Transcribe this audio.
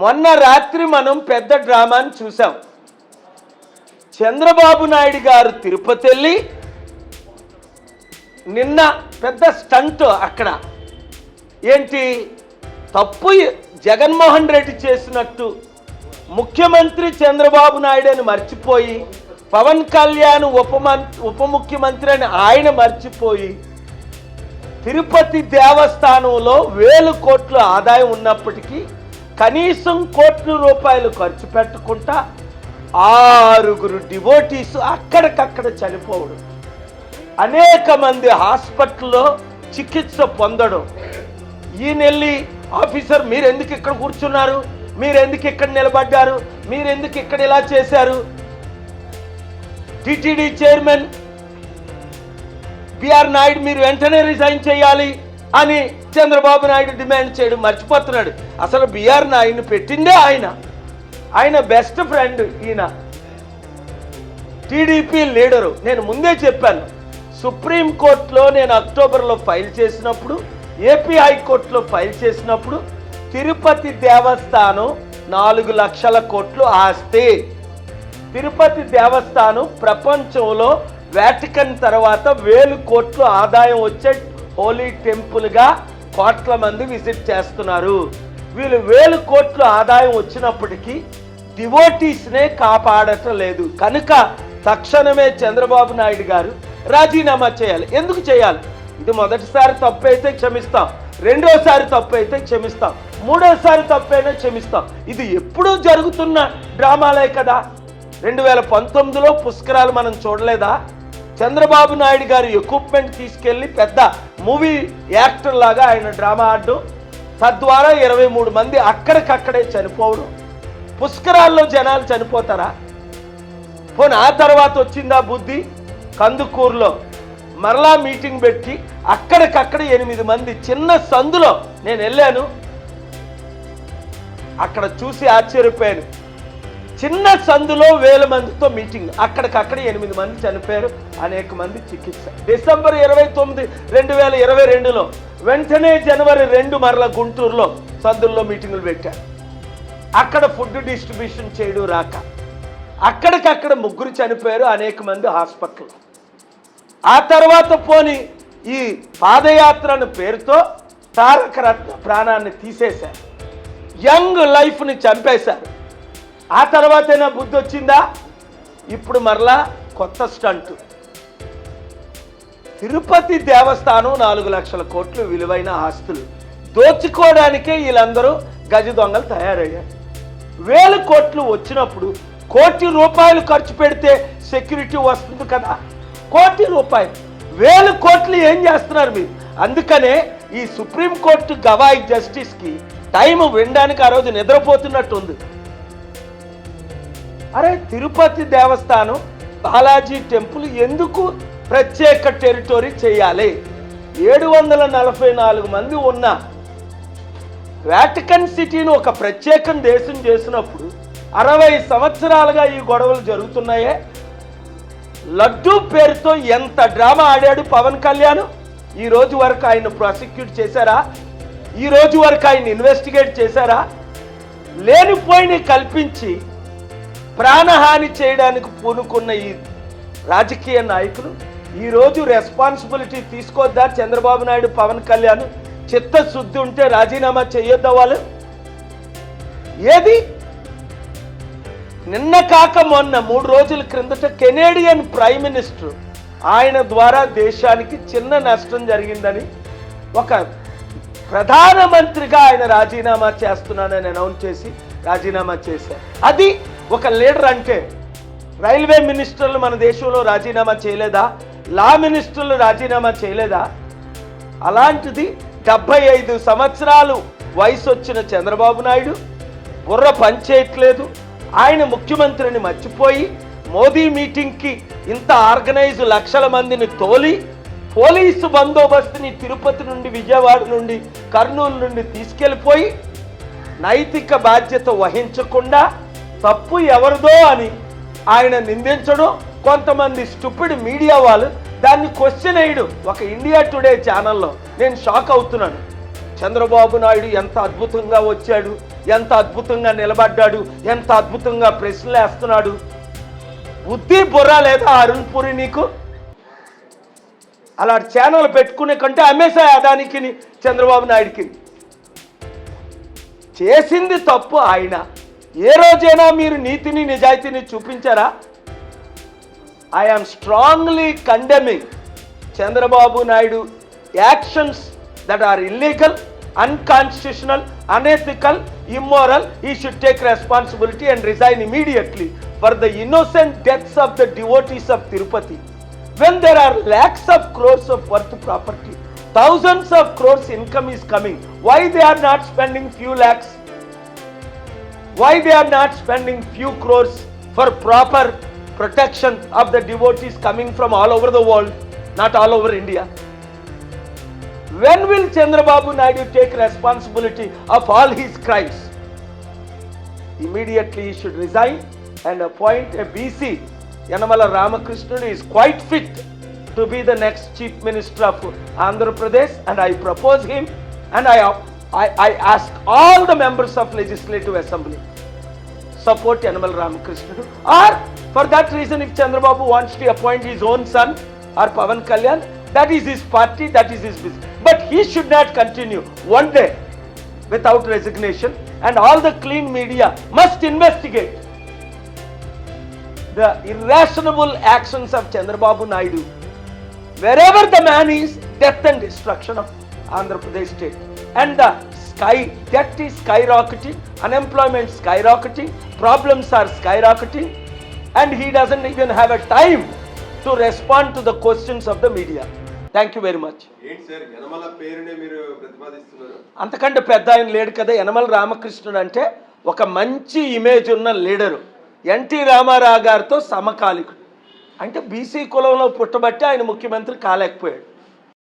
మొన్న రాత్రి మనం పెద్ద డ్రామాని చూసాం. చంద్రబాబు నాయుడు గారు తిరుపతి వెళ్ళి నిన్న పెద్ద స్టంట్ అక్కడ. ఏంటి? తప్పు జగన్మోహన్ రెడ్డి చేసినట్టు ముఖ్యమంత్రి చంద్రబాబు నాయుడు అని మర్చిపోయి పవన్ కళ్యాణ్ ఉపమం ఉప ముఖ్యమంత్రి అని ఆయన మర్చిపోయి తిరుపతి దేవస్థానంలో వేలు కోట్ల ఆదాయం ఉన్నప్పటికీ కనీసం కోట్ల రూపాయలు ఖర్చు పెట్టకుండా ఆరుగురు డివోటీస్ అక్కడికక్కడ చనిపోవడం. అనేక మంది హాస్పిటల్లో చికిత్స పొందడం. ఈయనెళ్ళి ఆఫీసర్ మీరు ఎందుకు ఇక్కడ కూర్చున్నారు? మీరు ఎందుకు ఇక్కడ నిలబడ్డారు? మీరు ఎందుకు ఇక్కడ ఇలా చేశారు? టిటిడి చైర్మన్ బిఆర్ నాయుడు మీరు వెంటనే రిజైన్ చేయాలి అని చంద్రబాబు నాయుడు డిమాండ్ చేయడం మర్చిపోతున్నాడు. అసలు బీఆర్ నాయుడిని పెట్టిందే ఆయన. ఆయన బెస్ట్ ఫ్రెండ్ ఈయన. TDP leader. నేను ముందే చెప్పాను. సుప్రీం కోర్టులో నేను అక్టోబర్లో ఫైల్ చేసినప్పుడు ఏపీ హైకోర్టులో ఫైల్ చేసినప్పుడు తిరుపతి దేవస్థానం నాలుగు లక్షల కోట్లు ఆస్తి. తిరుపతి దేవస్థానం ప్రపంచంలో వ్యాటికన్ తర్వాత వేలు కోట్లు ఆదాయం వచ్చే హోలీ టెంపుల్గా కోట్ల మంది విజిట్ చేస్తున్నారు. వీళ్ళు వేలు కోట్లు ఆదాయం వచ్చినప్పటికీ డివోటీస్నే కాపాడటం లేదు. కనుక తక్షణమే చంద్రబాబు నాయుడు గారు రాజీనామా చేయాలి. ఎందుకు చేయాలి? ఇది మొదటిసారి తప్పు అయితే క్షమిస్తాం. రెండోసారి తప్పు అయితే క్షమిస్తాం. మూడోసారి తప్పైనా క్షమిస్తాం. ఇది ఎప్పుడూ జరుగుతున్న డ్రామాలే కదా. రెండు వేల పంతొమ్మిదిలో పుష్కరాలు మనం చూడలేదా? చంద్రబాబు నాయుడు గారు ఎక్విప్మెంట్ తీసుకెళ్ళి పెద్ద మూవీ యాక్టర్ లాగా ఆయన డ్రామా ఆడడం తద్వారా ఇరవై మూడు మంది అక్కడికక్కడే చనిపోవడం. పుష్కరాల్లో జనాలు చనిపోతారా? పోనీ ఆ తర్వాత వచ్చిందా బుద్ధి? కందుకూరులో మరలా మీటింగ్ పెట్టి అక్కడికక్కడ ఎనిమిది మంది చిన్న సందులో నేను వెళ్ళాను. అక్కడ చూసి ఆశ్చర్యపోయాను. చిన్న సందులో వేల మందితో మీటింగ్. అక్కడికక్కడ ఎనిమిది మంది చనిపోయారు అనేక మంది చికిత్స. డిసెంబర్ ఇరవై తొమ్మిది రెండు వేల ఇరవై రెండులో వెంటనే జనవరి రెండు మరల గుంటూరులో సందుల్లో మీటింగులు పెట్టారు. అక్కడ ఫుడ్ డిస్ట్రిబ్యూషన్ చేయడం రాక. అక్కడికక్కడ ముగ్గురు చనిపోయారు అనేక మంది హాస్పిటల్ ఆ తర్వాత పోని ఈ పాదయాత్రను పేరుతో తారక రత్న ప్రాణాన్ని తీసేశారు. యంగ్ లైఫ్ని చంపేశారు. ఆ తర్వాతైనా బుద్ధి వచ్చిందా? ఇప్పుడు మరలా కొత్త స్టంట్. తిరుపతి దేవస్థానం నాలుగు లక్షల కోట్లు విలువైన ఆస్తులు. దోచుకోవడానికే వీళ్ళందరూ గజ దొంగలు తయారయ్యారు. వేల కోట్లు వచ్చినప్పుడు కోటి రూపాయలు ఖర్చు పెడితే సెక్యూరిటీ వస్తుంది కదా? కోటి రూపాయలు. వేల కోట్లు ఏం చేస్తున్నారు మీరు? అందుకనే ఈ సుప్రీంకోర్టు గవాయి జస్టిస్కి టైం వినడానికి ఆ రోజు నిద్రపోతున్నట్టు ఉంది అరే తిరుపతి దేవస్థానం బాలాజీ టెంపుల్ ఎందుకు ప్రత్యేక టెరిటరీ చేయాలి? ఏడు వందల నలభై నాలుగు మంది ఉన్న వాటికన్ సిటీని ఒక ప్రత్యేకం దేశం చేసినప్పుడు అరవై సంవత్సరాలుగా ఈ గొడవలు జరుగుతున్నాయే. లడ్డూ పేరుతో ఎంత డ్రామా ఆడాడు పవన్ కళ్యాణ్? ఈ రోజు వరకు ఆయన ప్రాసిక్యూట్ చేశారా? ఈ రోజు వరకు ఆయన ఇన్వెస్టిగేట్ చేశారా? లేనిపోయిన కల్పించి ప్రాణహాని చేయడానికి పూనుకున్న ఈ రాజకీయ నాయకులు ఈరోజు రెస్పాన్సిబిలిటీ తీసుకోద్దా చంద్రబాబు నాయుడు పవన్ కళ్యాణ్? చిత్తశుద్ధి ఉంటే రాజీనామా చేయొద్దా వాళ్ళు? ఏది? నిన్న కాక మొన్న మూడు రోజుల క్రిందట కెనేడియన్ ప్రైమ్ మినిస్టర్ ఆయన ద్వారా దేశానికి చిన్న నష్టం జరిగిందని ఒక ప్రధానమంత్రిగా ఆయన రాజీనామా చేస్తున్నానని అనౌన్స్ చేసి రాజీనామా చేశారు. అది ఒక లీడర్ అంటే రైల్వే మినిస్టర్లు మన దేశంలో రాజీనామా చేయలేదా? లా మినిస్టర్లు రాజీనామా చేయలేదా? అలాంటిది డెబ్బై ఐదు సంవత్సరాలు వయసు వచ్చిన చంద్రబాబు నాయుడు బుర్ర పనిచేయట్లేదు. ఆయన ముఖ్యమంత్రిని మర్చిపోయి మోదీ మీటింగ్కి ఇంత ఆర్గనైజ్ లక్షల మందిని తోలి పోలీసు బందోబస్తుని తిరుపతి నుండి విజయవాడ నుండి కర్నూలు నుండి తీసుకెళ్ళిపోయి నైతిక బాధ్యత వహించకుండా తప్పు ఎవరిదో అని ఆయన నిందించడం కొంతమంది స్టూపిడ్ మీడియా వాళ్ళు దాన్ని క్వశ్చన్ వేయడం ఒక ఇండియా టుడే ఛానల్లో. నేను షాక్ అవుతున్నాను. చంద్రబాబు నాయుడు ఎంత అద్భుతంగా వచ్చాడు ఎంత అద్భుతంగా నిలబడ్డాడు ఎంత అద్భుతంగా ప్రశ్నలు వేస్తున్నాడు. బుద్ధి బుర్ర లేదా అరుణ్ పురి నీకు? అలా ఛానల్ పెట్టుకునే కంటే అమ్మేశాయి అదానికి చంద్రబాబు నాయుడికి. చేసింది తప్పు ఆయన. ఏ రోజైనా మీరు నీతిని నిజాయితీని చూపించారా? I am strongly condemning Chandrababu Naidu actions that are illegal unconstitutional unethical immoral he should take responsibility and resign immediately for the innocent deaths of the devotees of Tirupati when there are lakhs of crores of worth property thousands of crores income is coming why they are not spending few lakhs why they are not spending few crores for proper protection of the devotees coming from all over the world not all over india? When will chandrababu naidu take responsibility of all his crimes? Immediately he should resign and appoint a bc Yanamala Ramakrishnan is quite fit to be the next chief minister of Andhra Pradesh and I propose him and I, I, I ask all the members of legislative assembly support Yanamal Ramakrishnan or for that reason if Chandrababu wants to appoint his own son or Pavan Kalyan that is his party that is his business but he should not continue one day without resignation and all the clean media must investigate the irrational actions of Chandrababu Naidu. Wherever the man is, death and destruction of Andhra Pradesh state. And the sky, debt is skyrocketing, unemployment skyrocketing, problems are skyrocketing, and he doesn't even have a time to respond to the questions of the media. Thank you very much. ఏంటి sir Yanamala పేరునే మీరు ప్రతిపాదిస్తున్నారు అంతకంటే పెద్ద ఆయన లేడు కదా యనమల రామకృష్ణుడు అంటే ఒక మంచి ఇమేజ్ ఉన్న లీడరు ఎన్టీ రామారావు గారితో సమకాలికుడు అంటే బీసీ కులంలో పుట్టబట్టి ఆయన ముఖ్యమంత్రి కాలేకపోయాడు